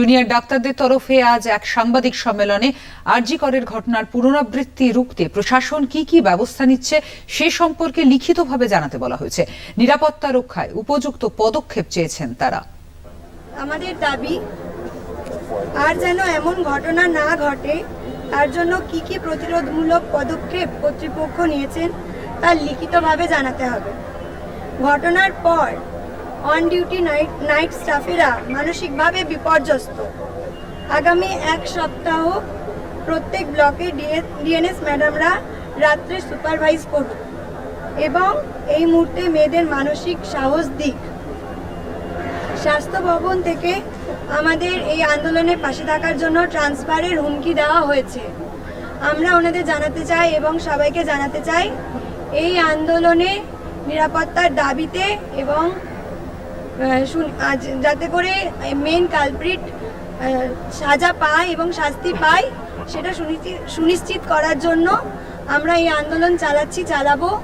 Junior ডাক্তারদের তরফে আজ এক সাংবাদিক সম্মেলনে আরজি করের ঘটনার পুনরাবৃত্তি রুখতে প্রশাসন কি কি ব্যবস্থা নিচ্ছে সে সম্পর্কে লিখিতভাবে জানাতে বলা হয়েছে। নিরাপত্তা রক্ষায় উপযুক্ত পদক্ষেপ চেয়েছেন তারা। আমাদের দাবি, আর যেন এমন ঘটনা না ঘটে, তার জন্য কি কি প্রতিরোধমূলক পদক্ষেপ কর্তৃপক্ষ নিয়েছেন তা লিখিতভাবে জানাতে হবে। ঘটনার পর অন ডিউটি নাইট নাইট স্টাফেরা মানসিকভাবে বিপর্যস্ত। আগামী এক সপ্তাহ প্রত্যেক ব্লকে ডিএনএস ম্যাডামরা রাত্রে সুপারভাইজ করুন এবং এই মুহূর্তে মেয়েদের মানসিক সাহস দিক। স্বাস্থ্য ভবন থেকে আমাদের এই আন্দোলনের পাশে থাকার জন্য ট্রান্সফারের হুমকি দেওয়া হয়েছে। আমরা ওনাদের জানাতে চাই এবং সবাইকে জানাতে চাই, এই আন্দোলনে নিরাপত্তার দাবিতে এবং আজ- যাতে করে মেন কালপ্রিট সাজা পায় এবং শাস্তি পায়, সেটা সুনিশ্চিত করার জন্য আমরা এই আন্দোলন চালাচ্ছি, চালাবো।